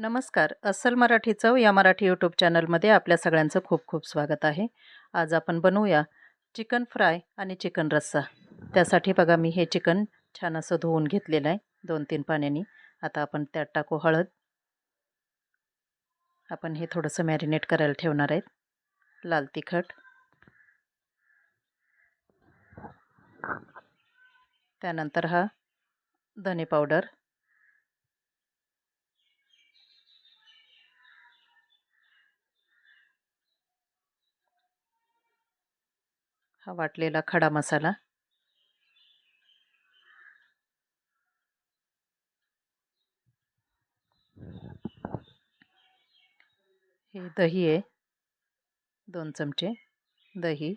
नमस्कार. अस्सल मराठी चव या मराठी यूट्यूब चॅनलमध्ये आपल्या सगळ्यांचं खूप खूप स्वागत आहे. आज आपण बनवूया चिकन फ्राय आणि चिकन रस्सा. त्यासाठी बघा मी हे चिकन छान असं धुवून घेतलेलं आहे दोन तीन पाण्याने. आता आपण त्यात टाकू हळद. आपण हे थोडंसं मॅरिनेट करायला ठेवणार आहेत. लाल तिखट. त्यानंतर हा धने पावडर. हा वाटलेला खडा मसाला. हे दही आहे. दोन चमचे दही.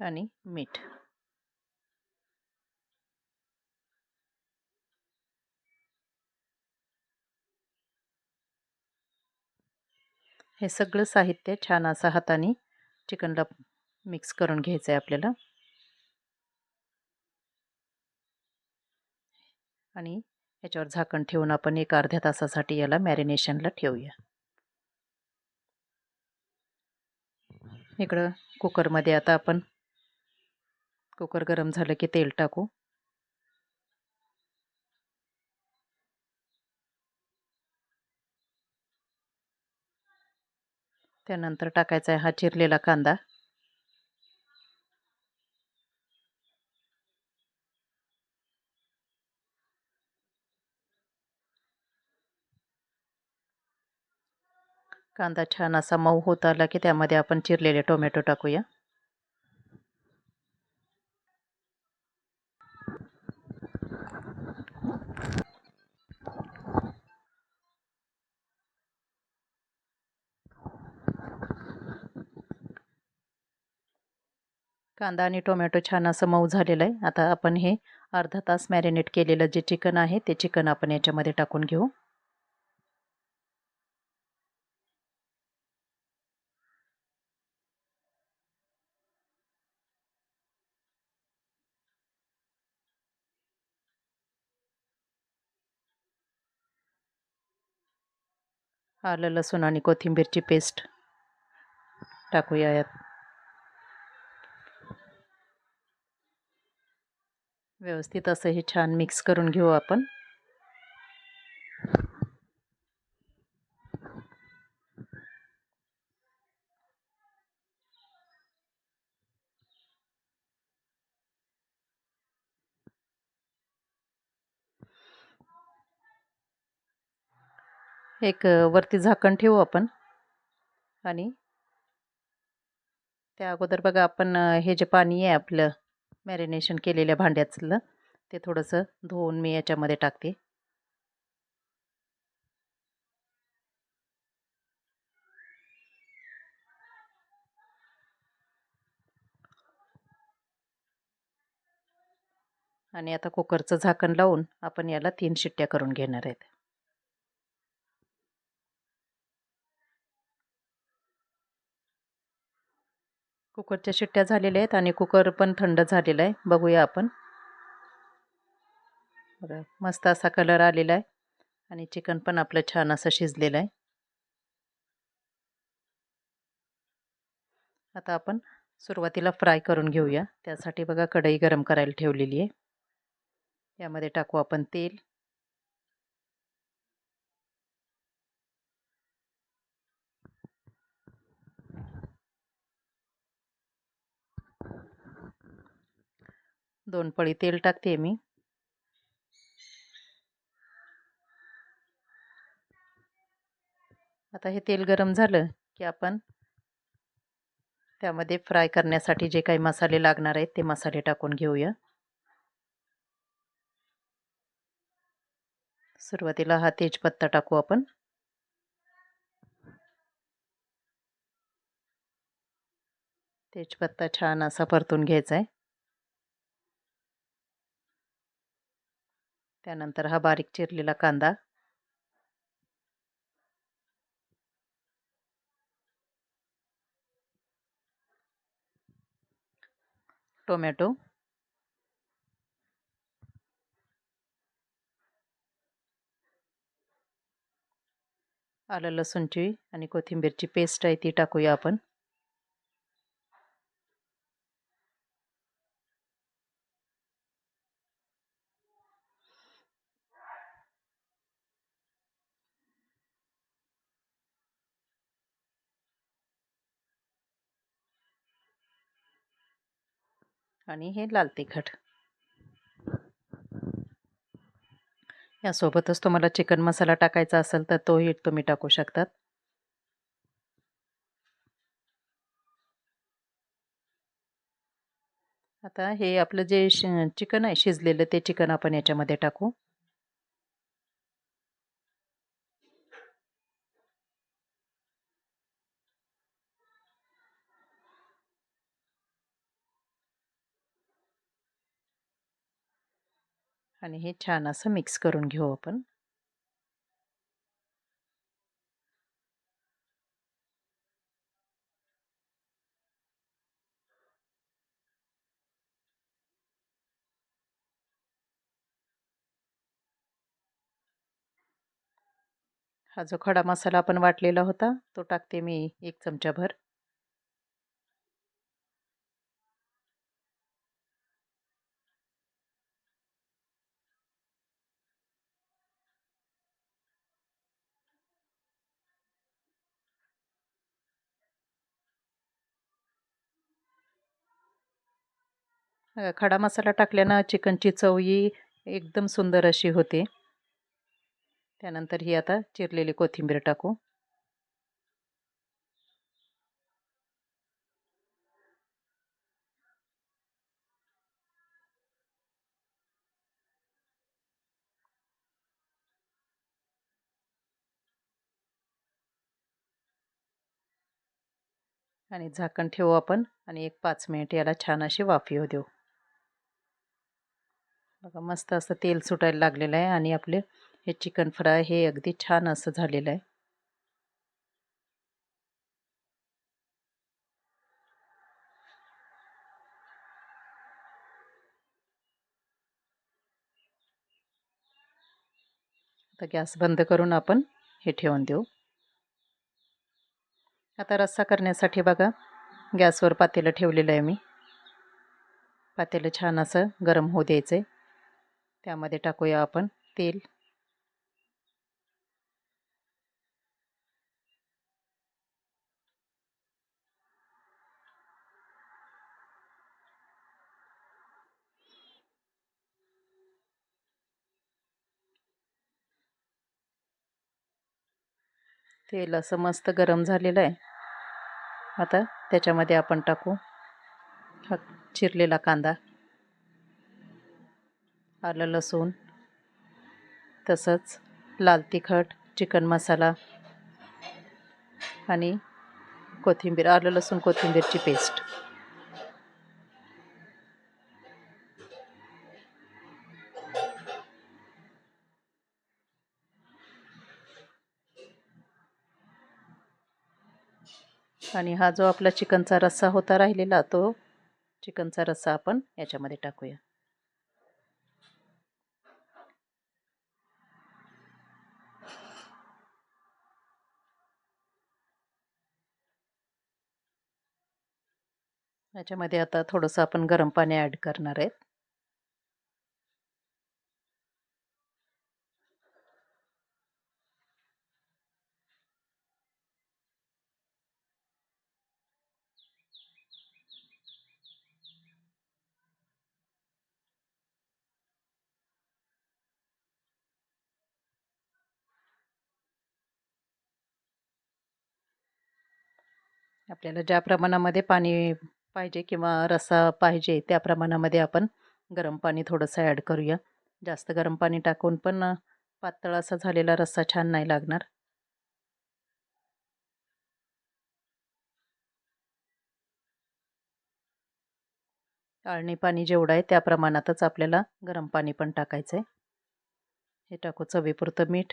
आणि मीठ. हे सगळं साहित्य छान असं हाताने चिकनला मिक्स करून घ्यायचं आहे आपल्याला. आणि याच्यावर झाकण ठेवून आपण एक अर्ध्या तासासाठी याला मॅरिनेशनला ठेवूया. इकडं कुकरमध्ये आता आपण कुकर गरम झालं की तेल टाकू. त्यानंतर टाकायचा आहे हा चिरलेला कांदा. कांदा छान असा मऊ होत आला की त्यामध्ये आपण चिरलेले टोमॅटो टाकूया. कांदा आणि टोमॅटो छान असं मऊ झालेलं आहे. आता आपण हे अर्धा तास मॅरिनेट केलेलं जे चिकन आहे ते चिकन आपण याच्यामध्ये टाकून घेऊ. आलं लसूण आणि कोथिंबीरची पेस्ट टाकूया यात. व्यवस्थित असं हे छान मिक्स करून घेऊ आपण. एक वरती झाकण ठेवू आपण. आणि त्या अगोदर बघा आपण हे जे पाणी आहे आपलं मॅरिनेशन केलेल्या भांड्यातलं ते थोडंसं धुवून मी याच्यामध्ये टाकते. आणि आता कुकरचं झाकण लावून आपण याला तीन शिट्ट्या करून घेणार आहेत. कुकरच्या शिट्ट्या झालेल्या आहेत आणि कुकर पण थंड झालेला आहे. बघूया आपण. बघा मस्त असा कलर आलेला आहे आणि चिकन पण आपलं छान असं शिजलेलं आहे. आता आपण सुरुवातीला फ्राय करून घेऊया. त्यासाठी बघा कढई गरम करायला ठेवलेली आहे. यामध्ये टाकू आपण तेल. दोन पळी तेल टाकते मी. आता हे तेल गरम झालं की आपण त्यामध्ये फ्राय करण्यासाठी जे काही मसाले लागणार आहेत ते मसाले टाकून घेऊया. सुरुवातीला हा तेजपत्ता टाकू आपण. तेजपत्ता छान असा परतून घ्यायचा आहे त्यानंतर हा बारीक चिरलेला कांदा. टोमॅटो. आलं लसूणची आणि कोथिंबीरची पेस्ट आहे ती टाकूया आपण. आणि हे लाल तिखट. यासोबतच तुम्हाला चिकन मसाला टाकायचा असेल तर तोही तुम्ही टाकू शकतात. आता हे आपलं जे चिकन आहे शिजलेलं ते चिकन आपण याच्यामध्ये टाकू. आणि हे छान असं मिक्स करून घेऊ आपण. हा जो खडा मसाला आपण वाटलेला होता तो टाकते मी एक चमचाभर. खडा मसाला टाकल्यानं चिकनची चव ही एकदम सुंदर अशी होते. त्यानंतर ही आता चिरलेली कोथिंबीर टाकू. आणि झाकण ठेवू आपण आणि एक पाच मिनिट याला छान अशी वाफी हो देऊ. बघा मस्त असं तेल सुटायला लागलेलं आहे आणि आपले हे चिकन फ्राय हे अगदी छान असं झालेलं आहे. आता गॅस बंद करून आपण हे ठेवून देऊ. आता रस्सा करण्यासाठी बघा गॅसवर पातेलं ठेवलेलं आहे मी. पातेलं छान असं गरम होऊ द्यायचं आहे त्यामध्ये टाकूया आपण तेल. तेल असं मस्त गरम झालेलं आहे. आता त्याच्यामध्ये आपण टाकू हा चिरलेला कांदा. आलं लसूण तसंच लाल तिखट चिकन मसाला आणि कोथिंबीर आलं लसूण कोथिंबीरची पेस्ट. आणि हा जो आपला चिकनचा रस्सा होता राहिलेला तो चिकनचा रस्सा आपण याच्यामध्ये टाकूया. याच्यामध्ये आता थोडंसं आपण गरम पाणी ॲड करणार आहेत. आपल्याला ज्या प्रमाणामध्ये पाणी पाहिजे किंवा रस्सा पाहिजे त्या प्रमाणामध्ये आपण गरम पाणी थोडंसं ॲड करूया. जास्त गरम पाणी टाकून पण पातळ असा झालेला रस्सा छान नाही लागणार. आळणी पाणी जेवढं आहे त्या प्रमाणातच आपल्याला गरम पाणी पण टाकायचं आहे हे टाकू चवीपुरतं मीठ.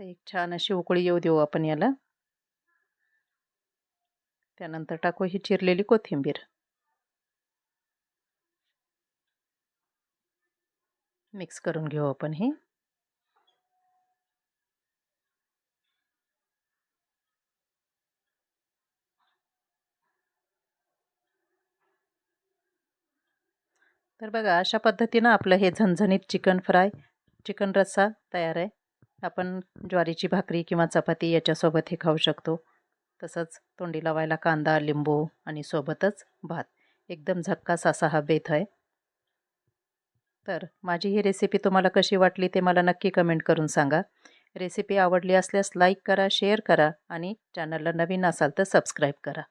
तर एक छान अशी उकळी येऊ देऊ आपण याला? त्यानंतर टाकू ही चिरलेली कोथिंबीर. मिक्स करून घेऊ आपण हे. तर बघा अशा पद्धतीनं आपलं हे झणझणीत चिकन फ्राय चिकन रस्सा तयार आहे. आपण ज्वारीची भाकरी किंवा चपाती याच्यासोबत हे खाऊ शकतो. तसंच तोंडी लावायला कांदा लिंबू आणि सोबतच भात. एकदम झक्कास असा हा बेत आहे. तर माझी ही रेसिपी तुम्हाला कशी वाटली ते मला नक्की कमेंट करून सांगा. रेसिपी आवडली असल्यास लाईक करा शेअर करा आणि चॅनलला नवीन असाल तर सबस्क्राईब करा.